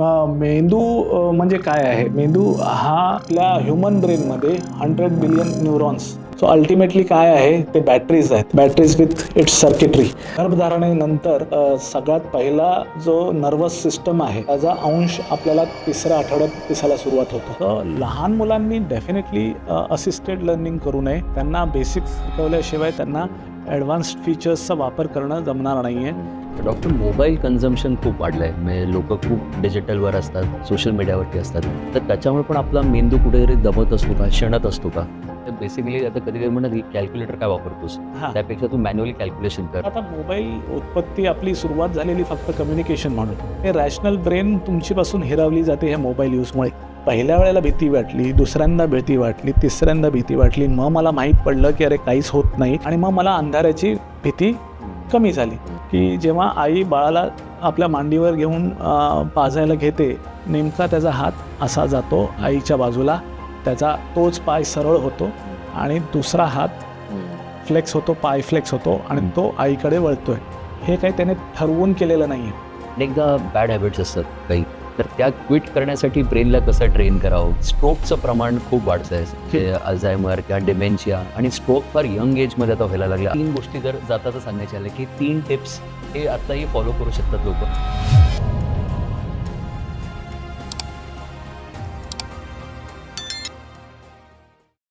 मेंदू म्हणजे काय आहे? मेंदू हा आपल्या human ब्रेनमध्ये hundred billion neurons so ultimately काय आहे? ते बॅटरीज आहेत. बॅटरीज विथ इट्स सर्किटरी गर्भधारणेनंतर सगळ्यात पहिला जो नर्वस सिस्टम आहे त्याचा अंश आपल्याला तिसऱ्या आठवड्यात दिसायला सुरुवात होतो. तर लहान मुलांनी डेफिनेटली असिस्टेड लर्निंग करू नये. त्यांना बेसिक शिकवल्याशिवाय त्यांना ॲडव्हान्स्ड फीचर्सचा वापर करणं जमणार नाही आहे डॉक्टर मोबाईल कन्झम्पशन खूप वाढलं आहे म्हणजे लोक खूप डिजिटलवर असतात सोशल मीडियावरती असतात. तर त्याच्यामुळे पण आपला मेंदू कुठेतरी दबत असतो का क्षणत असतो का? तर बेसिकली आता कधी कधी म्हणत की कॅल्क्युलेटर काय वापरतोस? त्यापेक्षा तू मॅन्युअली कॅल्क्युलेशन कर. आता मोबाईल उत्पत्ती आपली सुरुवात झालेली फक्त कम्युनिकेशन म्हणून. हे रॅशनल ब्रेन तुमचीपासून हिरावली जाते ह्या मोबाईल यूजमुळे पहिल्या वेळेला भीती वाटली दुसऱ्यांदा भीती वाटली तिसऱ्यांदा भीती वाटली. मग मला माहीत पडलं की अरे काहीच होत नाही. आणि मग मला अंधाराची भीती कमी झाली. की जेव्हा आई बाळाला आपल्या मांडीवर घेऊन पाजायला घेते नेमका त्याचा हात असा जातो आईच्या बाजूला. त्याचा तोच पाय सरळ होतो आणि दुसरा हात फ्लेक्स होतो पाय फ्लेक्स होतो आणि तो आईकडे वळतोय. हे काही त्याने ठरवून केलेलं नाही आहे अनेकदा बॅड हॅबिट्स असतात काही. तर त्या क्विट करण्यासाठी ब्रेनला कसं ट्रेन करावं? स्ट्रोकचं प्रमाण खूप वाढतं आहे. अल्झायमर किंवा डिमेन्शिया आणि स्ट्रोक फार यंग एजमध्ये आता व्हायला लागला. तीन गोष्टी जर जाताच सांगायच्या आल्या की तीन टिप्स हे आत्ताही फॉलो करू शकतात लोक.